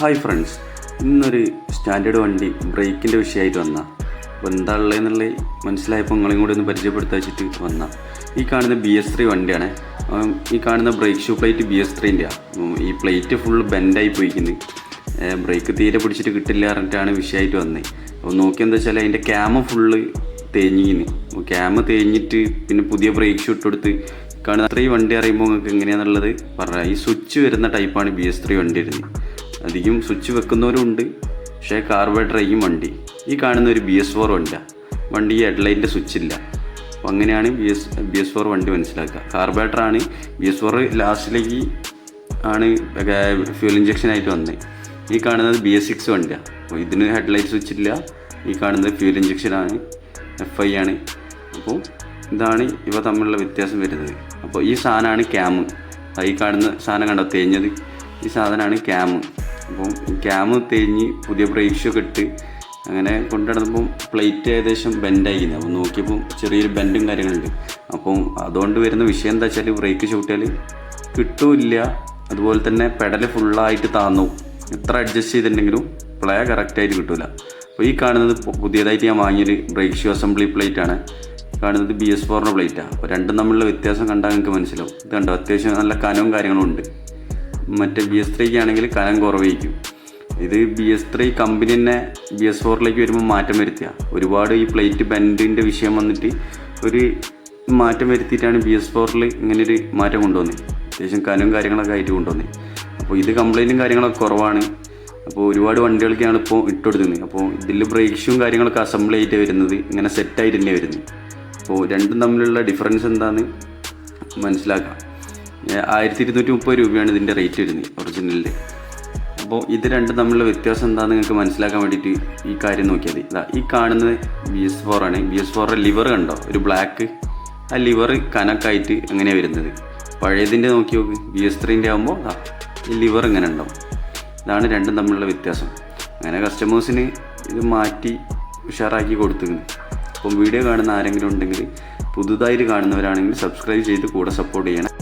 Hi friends ഇന്നൊരു standard വണ്ടി ബ്രേക്കിന്റെ വിഷയമായിട്ട് വന്ന. അപ്പോൾ എന്താ മനസ്സിലായപ്പോൾ നിങ്ങളെയും കൂടി ഒന്ന് പരിചയപ്പെടുത്താൻ വെച്ചിട്ട് വന്ന. ഈ കാണുന്ന ബി എസ് ത്രീ വണ്ടിയാണ്. ഈ കാണുന്ന brake shoe plate B S ത്രീന്റെയാണ് ഈ പ്ലേറ്റ് ഫുൾ ബെൻഡായി പോയിക്കുന്നത് ബ്രേക്ക് തീരെ പിടിച്ചിട്ട് കിട്ടില്ല പറഞ്ഞിട്ടാണ് വിഷയമായിട്ട് വന്നത് അപ്പോൾ നോക്കിയെന്താ വെച്ചാൽ അതിന്റെ ക്യാമ ഫുള്ള് തേഞ്ഞിന് ക്യാമ തേഞ്ഞിട്ട് പിന്നെ പുതിയ ബ്രേക്ക് ഷൂ ഇട്ടെടുത്ത് കാണുന്ന അത്രയും വണ്ടി അറിയുമ്പോൾ നിങ്ങൾക്ക് എങ്ങനെയാണെന്നുള്ളത് പറഞ്ഞാൽ ഈ സ്വിച്ച് വരുന്ന ടൈപ്പാണ് ബി എസ് ത്രീ വണ്ടി വരുന്നത്. അധികം സ്വിച്ച് വെക്കുന്നവരും ഉണ്ട് പക്ഷേ കാർബേറ്ററായിരിക്കും വണ്ടി. ഈ കാണുന്ന ഒരു ബി എസ് ഫോർ വണ്ടിയാണ് വണ്ടി ഹെഡ്ലൈറ്റിന്റെ സ്വിച്ച് ഇല്ല. അപ്പോൾ അങ്ങനെയാണ് B S B S four വണ്ടി മനസ്സിലാക്കുക. കാർബേറ്ററാണ് ബി എസ് ഫോർ ലാസ്റ്റിലേക്ക് ആണ് ഫ്യൂൽ ഇഞ്ചക്ഷൻ ആയിട്ട് വന്നത് ഈ കാണുന്നത് ബി എസ് സിക്സ് വണ്ടിയാണ് അപ്പോൾ ഇതിന് ഹെഡ്ലൈറ്റ് സ്വിച്ച് ഇല്ല. ഈ കാണുന്നത് ഫ്യൂൽ ഇഞ്ചക്ഷനാണ് എഫ് ഐ ആണ്. അപ്പോൾ ഇതാണ് ഇവ തമ്മിലുള്ള വ്യത്യാസം വരുന്നത്. അപ്പോൾ ഈ സാധനമാണ് ക്യാമ് ഈ കാണുന്ന സാധനം കണ്ടോ? തേഞ്ഞത്. ഈ സാധനമാണ് ക്യാമ് അപ്പം ക്യാമ് തേഞ്ഞ് പുതിയ ബ്രേക്ക് ഷൂ ഇട്ട് അങ്ങനെ കൊണ്ടുനടന്നപ്പം പ്ലേറ്റ് ഏകദേശം ബെൻഡായിരുന്നു അപ്പം നോക്കിയപ്പോൾ ചെറിയൊരു ബെൻഡും കാര്യങ്ങളുണ്ട്. അപ്പം അതുകൊണ്ട് വരുന്ന വിഷയം എന്താ വെച്ചാൽ ബ്രേക്ക് ചവിട്ടിയാൽ കിട്ടൂല്ല. അതുപോലെ തന്നെ പെഡൽ ഫുള്ളായിട്ട് താന്നു. എത്ര അഡ്ജസ്റ്റ് ചെയ്തിട്ടുണ്ടെങ്കിലും പ്ലേ കറക്റ്റായിട്ട് കിട്ടില്ല അപ്പോൾ ഈ കാണുന്നത് പുതിയതായിട്ട് ഞാൻ വാങ്ങിയൊരു ബ്രേക്ക് ഷൂ അസംബ്ലി പ്ലേറ്റ് ആണ്. കാണുന്നത് ബി എസ് ഫോറിന്റെ പ്ലേറ്റാണ് അപ്പോൾ രണ്ടും തമ്മിലുള്ള വ്യത്യാസം കണ്ടാൽ നിങ്ങൾക്ക് മനസ്സിലാവും. ഇത് കണ്ടോ? അത്യാവശ്യം നല്ല കനവും കാര്യങ്ങളും ഉണ്ട്. മറ്റേ ബി എസ് ത്രീക്ക് ആണെങ്കിൽ കനം കുറവായിരിക്കും. ഇത് ബി എസ് ത്രീ കമ്പനി തന്നെ ബി എസ് ഫോറിലേക്ക് വരുമ്പോൾ മാറ്റം വരുത്തുക. ഒരുപാട് ഈ പ്ലേറ്റ് ബെൻഡിന്റെ വിഷയം വന്നിട്ട് ഒരു മാറ്റം വരുത്തിയിട്ടാണ് ബി എസ് ഫോറിൽ ഇങ്ങനൊരു മാറ്റം കൊണ്ടുവന്നത് അത്യാവശ്യം കനവും കാര്യങ്ങളൊക്കെ ആയിട്ട് കൊണ്ടുവന്നത് അപ്പോൾ ഇത് കംപ്ലൈന്റും കാര്യങ്ങളൊക്കെ കുറവാണ്. അപ്പോൾ ഒരുപാട് വണ്ടികൾക്കാണ് ഇപ്പോൾ ഇട്ടുകൊടുക്കുന്നത് അപ്പോൾ ഇതിൽ ബ്രേക്ക് ഷൂവും കാര്യങ്ങളൊക്കെ അസംബിൾ ആയിട്ട് വരുന്നത് ഇങ്ങനെ സെറ്റായിട്ട് തന്നെ വരുന്നത്. അപ്പോൾ രണ്ടും തമ്മിലുള്ള ഡിഫറൻസ് എന്താണെന്ന് മനസ്സിലാക്കാം. ആയിരത്തി ഇരുന്നൂറ്റി മുപ്പത് രൂപയാണ് ഇതിന്റെ റേറ്റ് വരുന്നത് ഒറിജിനലിൽ അപ്പോൾ ഇത് രണ്ടും തമ്മിലുള്ള വ്യത്യാസം എന്താണെന്ന് നിങ്ങൾക്ക് മനസ്സിലാക്കാൻ വേണ്ടിയിട്ട് ഈ കാര്യം നോക്കിയാൽ മതി. ഇതാ ഈ കാണുന്നത് ബി എസ് ഫോർ ആണ്. ബി എസ് ഫോറിന്റെ ലിവർ കണ്ടോ? ഒരു ബ്ലാക്ക് ആ ലിവർ കനക്കായിട്ട് എങ്ങനെയാണ് വരുന്നത്. പഴയതിന്റെ നോക്കി നോക്ക്. ബി എസ് ത്രീന്റെ ആകുമ്പോൾ ഈ ലിവർ ഇങ്ങനെ ഉണ്ടാവും. ഇതാണ് രണ്ടും തമ്മിലുള്ള വ്യത്യാസം. അങ്ങനെ കസ്റ്റമേഴ്സിന് ഇത് മാറ്റി ഉഷാറാക്കി കൊടുത്തിരുന്നു. അപ്പം വീഡിയോ കാണുന്ന ആരെങ്കിലും ഉണ്ടെങ്കിൽ പുതുതായിട്ട് കാണുന്നവരാണെങ്കിൽ സബ്സ്ക്രൈബ് ചെയ്ത് കൂടെ സപ്പോർട്ട് ചെയ്യണം.